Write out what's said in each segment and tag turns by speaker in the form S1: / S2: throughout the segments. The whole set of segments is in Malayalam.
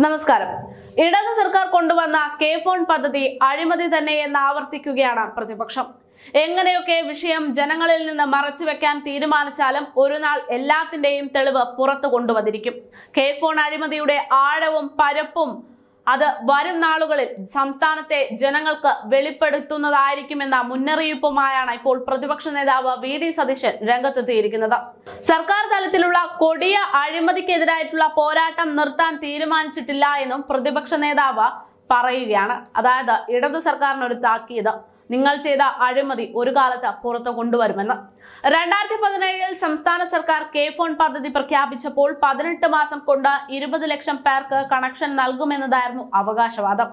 S1: നമസ്കാരം. ഇടത് സർക്കാർ കൊണ്ടുവന്ന കെ ഫോൺ പദ്ധതി അഴിമതി തന്നെ എന്ന് ആവർത്തിക്കുകയാണ് പ്രതിപക്ഷം. എങ്ങനെയൊക്കെ വിഷയം ജനങ്ങളിൽ നിന്ന് മറച്ചു വെക്കാൻ തീരുമാനിച്ചാലും ഒരു നാൾ എല്ലാത്തിന്റെയും തെളിവ് പുറത്തു കൊണ്ടുവന്നിരിക്കും. കെ ഫോൺ അഴിമതിയുടെ ആഴവും പരപ്പും അത് വരും നാളുകളിൽ സംസ്ഥാനത്തെ ജനങ്ങൾക്ക് വെളിപ്പെടുത്തുന്നതായിരിക്കുമെന്ന മുന്നറിയിപ്പുമായാണ് ഇപ്പോൾ പ്രതിപക്ഷ നേതാവ് വി ഡി സതീശൻ രംഗത്തെത്തിയിരിക്കുന്നത്. സർക്കാർ തലത്തിലുള്ള കൊടിയ അഴിമതിക്കെതിരായിട്ടുള്ള പോരാട്ടം നിർത്താൻ തീരുമാനിച്ചിട്ടില്ല എന്നും പ്രതിപക്ഷ നേതാവ് പറയുകയാണ്. അതായത് ഇടത് സർക്കാരിനൊരു താക്കീത്. നിങ്ങൾ ചെയ്ത അഴിമതി ഒരു കാലത്ത് പുറത്തു കൊണ്ടുവരുമെന്ന്. രണ്ടായിരത്തി പതിനേഴിൽ സംസ്ഥാന സർക്കാർ കെ ഫോൺ പദ്ധതി പ്രഖ്യാപിച്ചപ്പോൾ പതിനെട്ട് മാസം കൊണ്ട് ഇരുപത് ലക്ഷം പേർക്ക് കണക്ഷൻ നൽകുമെന്നതായിരുന്നു അവകാശവാദം.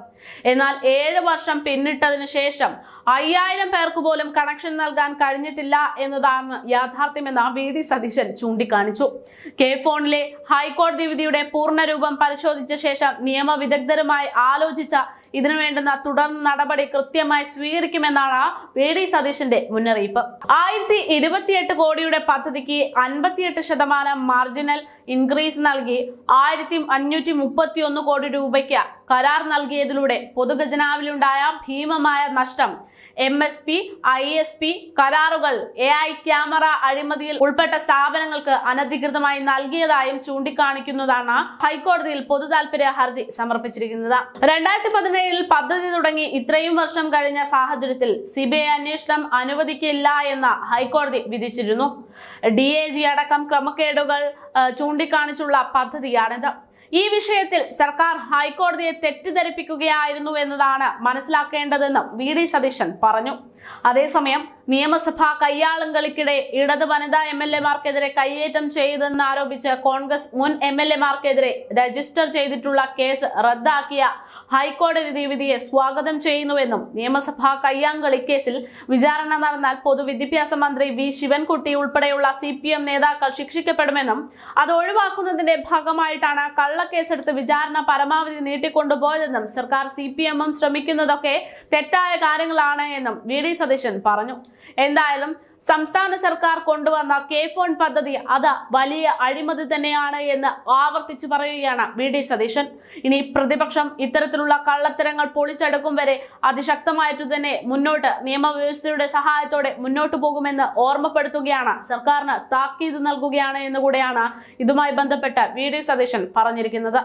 S1: എന്നാൽ ഏഴ് വർഷം പിന്നിട്ടതിനു ശേഷം അയ്യായിരം പേർക്ക് പോലും കണക്ഷൻ നൽകാൻ കഴിഞ്ഞിട്ടില്ല എന്നതാണ് യാഥാർത്ഥ്യമെന്ന് വി ഡി സതീശൻ ചൂണ്ടിക്കാണിച്ചു. കെ ഫോണിലെ ഹൈക്കോടതി വിധിയുടെ പൂർണരൂപം പരിശോധിച്ച ശേഷം നിയമവിദഗ്ധരുമായി ആലോചിച്ച ഇതിനു വേണ്ടുന്ന തുടർ നടപടി കൃത്യമായി സ്വീകരിക്കുമെന്നാണ് വി ഡി സതീശന്റെ മുന്നറിയിപ്പ്. ആയിരത്തി ഇരുപത്തിയെട്ട് കോടിയുടെ പദ്ധതിക്ക് അൻപത്തിയെട്ട് ശതമാനം മാർജിനൽ ഇൻക്രീസ് നൽകി ആയിരത്തി അഞ്ഞൂറ്റി മുപ്പത്തി ഒന്ന് കോടി രൂപയ്ക്ക് കരാർ നൽകിയതിലൂടെ പൊതുഖജനാവിലുണ്ടായ ഭീമമായ നഷ്ടം M S P I S P കരാറുകൾ എ ഐ ക്യാമറ അഴിമതിയിൽ ഉൾപ്പെട്ട സ്ഥാപനങ്ങൾക്ക് അനധികൃതമായി നൽകിയതായും ചൂണ്ടിക്കാണിക്കുന്നതാണ് ഹൈക്കോടതിയിൽ പൊതു ഹർജി സമർപ്പിച്ചിരിക്കുന്നത്. രണ്ടായിരത്തി പതിനേഴിൽ പദ്ധതി തുടങ്ങി ഇത്രയും വർഷം കഴിഞ്ഞ സാഹചര്യത്തിൽ സി ബി ഐ അന്വേഷണം അനുവദിക്കില്ല എന്ന് ഹൈക്കോടതി വിധിച്ചിരുന്നു. ഡി എ ജി അടക്കം ക്രമക്കേടുകൾ ചൂണ്ടിക്കാണിച്ചുള്ള പദ്ധതിയാണിത്. ഈ വിഷയത്തിൽ സർക്കാർ ഹൈക്കോടതിയെ തെറ്റിദ്ധരിപ്പിക്കുകയായിരുന്നു എന്നതാണ് മനസ്സിലാക്കേണ്ടതെന്നും വി ഡി സതീശൻ പറഞ്ഞു. അതേസമയം നിയമസഭാ കയ്യാളും കളിക്കിടെ ഇടത് വനിതാ എം എൽ എമാർക്കെതിരെ കയ്യേറ്റം ചെയ്തെന്ന് ആരോപിച്ച് കോൺഗ്രസ് മുൻ എം എൽ എമാർക്കെതിരെ രജിസ്റ്റർ ചെയ്തിട്ടുള്ള കേസ് റദ്ദാക്കിയ ഹൈക്കോടതി വിധിയെ സ്വാഗതം ചെയ്യുന്നുവെന്നും നിയമസഭാ കയ്യാങ്കളി കേസിൽ വിചാരണ നടന്നാൽ പൊതുവിദ്യാഭ്യാസ മന്ത്രി വി ശിവൻകുട്ടി ഉൾപ്പെടെയുള്ള സി പി എം നേതാക്കൾ ശിക്ഷിക്കപ്പെടുമെന്നും അത് ഒഴിവാക്കുന്നതിന്റെ ഭാഗമായിട്ടാണ് കള്ളക്കേസെടുത്ത് വിചാരണ പരമാവധി നീട്ടിക്കൊണ്ടുപോയതെന്നും സർക്കാർ സി പി എമ്മും ശ്രമിക്കുന്നതൊക്കെ തെറ്റായ കാര്യങ്ങളാണ് എന്നും വി ഡി സതീശൻ പറഞ്ഞു. എന്തായാലും സംസ്ഥാന സർക്കാർ കൊണ്ടുവന്ന കെ ഫോൺ പദ്ധതി അത് വലിയ അഴിമതി തന്നെയാണ് എന്ന് ആവർത്തിച്ചു പറയുകയാണ് വി ഡി സതീശൻ. ഇനി പ്രതിപക്ഷം ഇത്തരത്തിലുള്ള കള്ളത്തരങ്ങൾ പൊളിച്ചെടുക്കും വരെ അതിശക്തമായിട്ട് തന്നെ മുന്നോട്ട് നിയമവ്യവസ്ഥയുടെ സഹായത്തോടെ മുന്നോട്ട് പോകുമെന്ന് ഓർമ്മപ്പെടുത്തുകയാണ്. സർക്കാരിന് താക്കീത് നൽകുകയാണ് എന്നുകൂടെയാണ് ഇതുമായി ബന്ധപ്പെട്ട് വി ഡി സതീശൻ പറഞ്ഞിരിക്കുന്നത്.